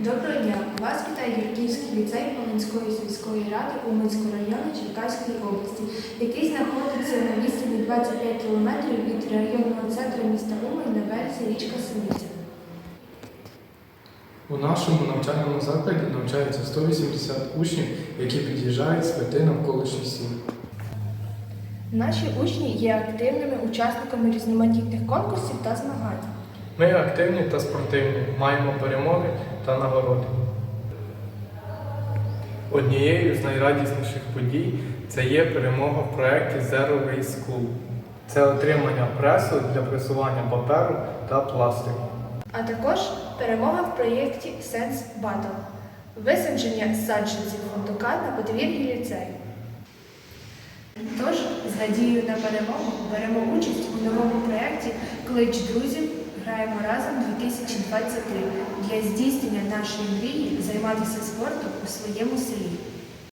Доброго дня! Вас вітає Юрківський ліцей Волинської сільської ради Уманського району Черкаської області, який знаходиться на відстані 25 км від районного центру міста Умань на березі річка Синиця. У нашому навчальному закладі навчається 180 учнів, які під'їжджають з п'яти навколишніх сіл. Наші учні є активними учасниками різноманітних конкурсів та змагань. Ми активні та спортивні, маємо перемоги та нагороди. Однією з найрадісніших подій це є перемога в проєкті Zero Waste School. Це отримання пресу для пресування паперу та пластику. А також перемога в проєкті Sense Battle – висадження саджанців фундука на подвір'ї ліцею. Тож, з надією на перемогу беремо участь у новому проєкті Клич друзів граємо разом 2023 для здійснення нашої мрії займатися спортом у своєму селі.